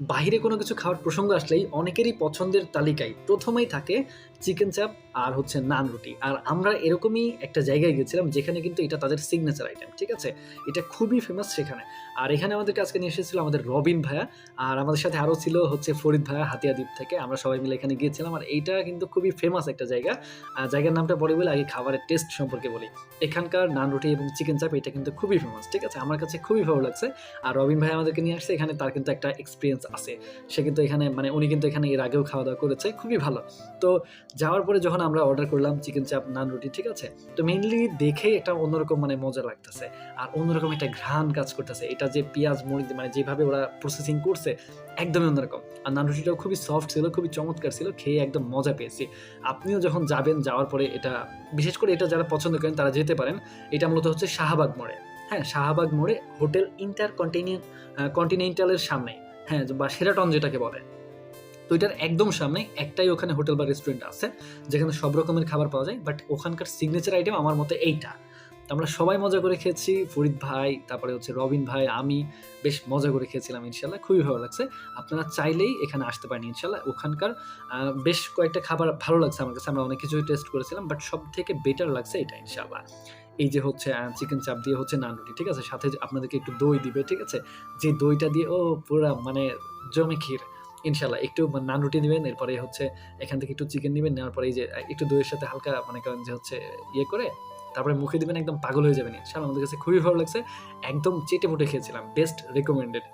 বাইরে কোনো কিছু খাওয়ার প্রসঙ্গ আসলেই অনেকেরই পছন্দের তালিকায় প্রথমেই থাকে চিকেন চাপ আর হচ্ছে নান রুটি। আর আমরা এরকমই একটা জায়গায় গেছিলাম যেখানে কিন্তু এটা তাদের সিগনেচার আইটেম ঠিক আছে? এটা খুবই ফেমাস সেখানে। আর এখানে আমাদেরকে আজকে নিয়ে এসেছিল আমাদের রবিন ভাইয়া আর আমাদের সাথে আরও ছিল হচ্ছে ফরিদ ভাইয়া হাতিয়া দ্বীপ থেকে। আমরা সবাই মিলে এখানে গিয়েছিলাম আর এইটা কিন্তু খুবই ফেমাস একটা জায়গা। আর জায়গার নামটা পরে বলে আগে খাবারের টেস্ট সম্পর্কে বলি। এখানকার নান রুটি এবং চিকেন চাপ এটা কিন্তু খুবই ফেমাস ঠিক আছে? আমার কাছে খুবই ভালো লাগছে। আর রবিন ভাই আমাদেরকে নিয়ে আসছে, এখানে তার কিন্তু একটা এক্সপিরিয়েন্স আছে। সে কিন্তু এখানে মানে উনি কিন্তু এখানে এর আগেও খাওয়া দাওয়া করেছে, খুবই ভালো। তো যাওয়ার পরে যখন আমরা অর্ডার করলাম চিকেন চাপ নান রুটি ঠিক আছে? তো মেইনলি দেখেই একটা অন্যরকম মানে মজা লাগতেছে। আর অন্যরকম একটা ঘ্রাণ কাজ করতেছে। এটা যে পেঁয়াজ, মরিচ মানে যেভাবে ওরা প্রসেসিং করছে, একদমই অন্যরকম। আর নান রুটিটাও খুবই সফট ছিল, খুবই চমৎকার ছিল, খেয়ে একদম মজা পেয়েছি। আপনিও যখন যাবেন, যাওয়ার পরে এটা, বিশেষ করে এটা যারা পছন্দ করেন, তারা যেতে পারেন। এটা মূলত হচ্ছে শাহবাগ মোড়ে। হ্যাঁ শাহবাগ মোড়ে হোটেল ইন্টার কন্টিনেন্টালের সামনে হ্যাঁ বা সেরাটন যেটাকে বলে। তো এটার একদম সামনে একটাই ওখানে হোটেল বা রেস্টুরেন্ট আছে, যেখানে সব রকমের খাবার পাওয়া যায়, বাট ওখানকার সিগনেচার আইটেম আমার মতে এইটা। আমরা সবাই মজা করে খেয়েছি। ফরিদ ভাই, তারপরে হচ্ছে রবিন ভাই, আমি বেশ মজা করে খেয়েছিলাম ইনশাল্লাহ খুবই ভালো লাগছে। আপনারা চাইলেই এখানে আসতে পারেন ইনশাল্লাহ ওখানকার। বেশ কয়েকটা খাবার ভালো লাগছে আমার কাছে। আমরা অনেক কিছুই টেস্ট করেছিলাম বাট সব থেকে বেটার লাগছে এটা ইনশাল্লাহ এই যে হচ্ছে চিকেন চাপ দিয়ে হচ্ছে নান রুটি, ঠিক আছে? সাথে আপনাদেরকে একটু দই দিবে, ঠিক আছে? যে দইটা দিয়ে, ও পুরা মানে জমে ক্ষীর ইনশাল্লাহ একটু নান রুটি নেবেন এরপরে হচ্ছে এখান থেকে একটু চিকেন নেবেন, নেওয়ার পরে এই যে একটু দইয়ের সাথে হালকা মানে করেন যে হচ্ছে ইয়ে করে তারপরে মুখে দিবেন একদম পাগল হয়ে যাবেন ইনশাল্লাহ আমাদের কাছে খুবই ভালো লাগছে। একদম চেটে ফুটে খেয়েছিলাম। Best recommended